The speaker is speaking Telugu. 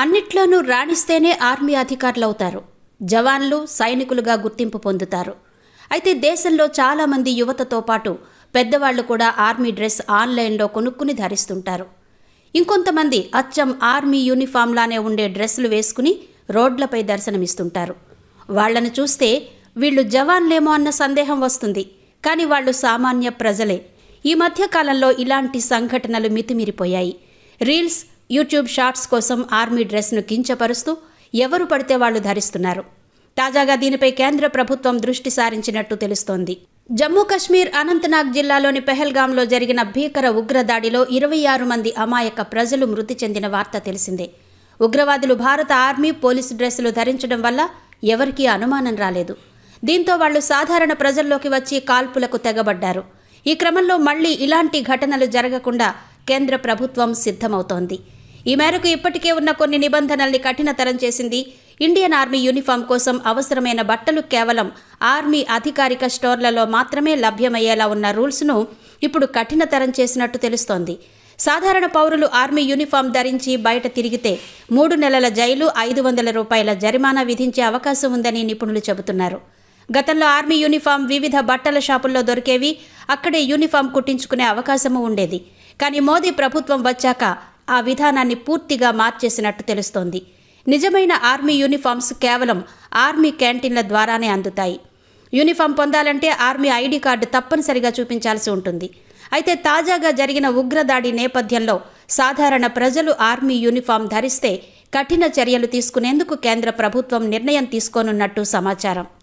అన్నిట్లోనూ రాణిస్తేనే ఆర్మీ అధికారులవుతారు. జవాన్లు సైనికులుగా గుర్తింపు పొందుతారు. అయితే దేశంలో చాలామంది యువతతో పాటు పెద్దవాళ్ళు కూడా ఆర్మీ డ్రెస్ ఆన్లైన్లో కొనుక్కుని ధరిస్తుంటారు. ఇంకొంతమంది అచ్చం ఆర్మీ యూనిఫామ్లానే ఉండే డ్రెస్సులు వేసుకుని రోడ్లపై దర్శనమిస్తుంటారు. వాళ్ళను చూస్తే వీళ్ళు జవాన్లేమో అన్న సందేహం వస్తుంది. కానీ వాళ్ళు సామాన్య ప్రజలే. ఈ మధ్యకాలంలో ఇలాంటి సంఘటనలు మితిమిరిపోయాయి. రీల్స్ యూట్యూబ్ షార్ట్స్ కోసం ఆర్మీ డ్రెస్ను కించపరుస్తూ ఎవరు పడితే వాళ్ళు ధరిస్తున్నారు. తాజాగా దీనిపై కేంద్ర ప్రభుత్వం దృష్టి సారించినట్టు తెలుస్తోంది. జమ్మూ కశ్మీర్ అనంతనాగ్ జిల్లాలోని పెహల్గాంలో జరిగిన భీకర ఉగ్రదాడిలో ఇరవై ఆరు మంది అమాయక ప్రజలు మృతి చెందిన వార్త తెలిసిందే. ఉగ్రవాదులు భారత ఆర్మీ పోలీసు డ్రెస్సులు ధరించడం వల్ల ఎవరికీ అనుమానం రాలేదు. దీంతో వాళ్ళు సాధారణ ప్రజల్లోకి వచ్చి కాల్పులకు తెగబడ్డారు. ఈ క్రమంలో మళ్ళీ ఇలాంటి ఘటనలు జరగకుండా కేంద్ర ప్రభుత్వం సిద్ధమవుతోంది. ఈ మేరకు ఇప్పటికే ఉన్న కొన్ని నిబంధనల్ని కఠినతరం చేసింది. ఇండియన్ ఆర్మీ యూనిఫామ్ కోసం అవసరమైన బట్టలు కేవలం ఆర్మీ అధికారిక స్టోర్లలో మాత్రమే లభ్యమయ్యేలా ఉన్న రూల్స్ను ఇప్పుడు కఠినతరం చేసినట్టు తెలుస్తోంది. సాధారణ పౌరులు ఆర్మీ యూనిఫామ్ ధరించి బయట తిరిగితే మూడు నెలల జైలు ఐదు వందల రూపాయల జరిమానా విధించే అవకాశం ఉందని నిపుణులు చెబుతున్నారు. గతంలో ఆర్మీ యూనిఫామ్ వివిధ బట్టల షాపుల్లో దొరికేవి అక్కడే యూనిఫామ్ కుట్టించుకునే అవకాశము ఉండేది. కానీ మోదీ ప్రభుత్వం వచ్చాక ఆ విధానాన్ని పూర్తిగా మార్చేసినట్టు తెలుస్తోంది. నిజమైన ఆర్మీ యూనిఫామ్స్ కేవలం ఆర్మీ క్యాంటీన్ల ద్వారానే అందుతాయి. యూనిఫామ్ పొందాలంటే ఆర్మీ ఐడి కార్డు తప్పనిసరిగా చూపించాల్సి ఉంటుంది. అయితే తాజాగా జరిగిన ఉగ్రదాడి నేపథ్యంలో సాధారణ ప్రజలు ఆర్మీ యూనిఫామ్ ధరిస్తే కఠిన చర్యలు తీసుకునేందుకు కేంద్ర ప్రభుత్వం నిర్ణయం తీసుకోనున్నట్టు సమాచారం.